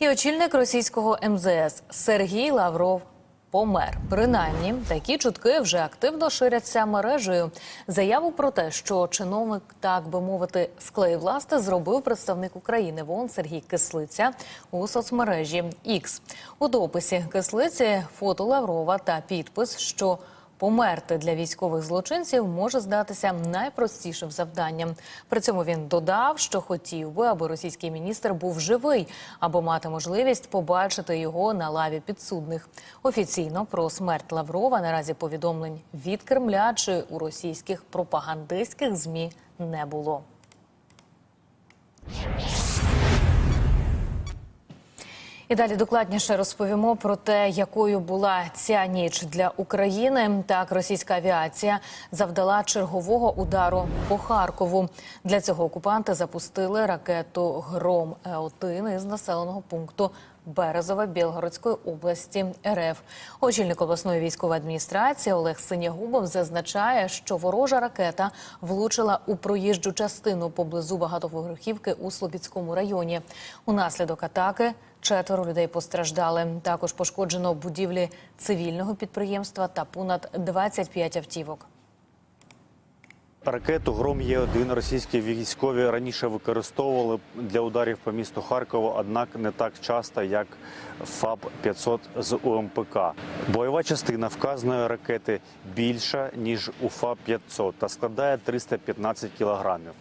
І очільник російського МЗС Сергій Лавров помер. Принаймні, такі чутки вже активно ширяться мережею. Заяву про те, що чиновник, так би мовити, склеїв власти, зробив представник України в ООН Сергій Кислиця у соцмережі X. У дописі Кислиці фото Лаврова та підпис, що Померти для військових злочинців може здатися найпростішим завданням. При цьому він додав, що хотів би, аби російський міністр був живий, або мати можливість побачити його на лаві підсудних. Офіційно про смерть Лаврова наразі повідомлень від Кремля чи у російських пропагандистських змі не було. І далі докладніше розповімо про те, якою була ця ніч для України. Так, російська авіація завдала чергового удару по Харкову. Для цього окупанти запустили ракету Гром Е-1 із населеного пункту Березове Білгородської області РФ. Очільник обласної військової адміністрації Олег Синягубов зазначає, що ворожа ракета влучила у проїжджу частину поблизу багатоповерхівки у Слобідському районі. Унаслідок атаки четверо людей постраждали. Також пошкоджено будівлі цивільного підприємства та понад 25 автівок. Ракету Гром Є-1 російські військові раніше використовували для ударів по місту Харкову, однак не так часто, як ФАБ-500 з УМПК. Бойова частина вказаної ракети більша ніж у ФАБ-500 та складає 315 кілограмів.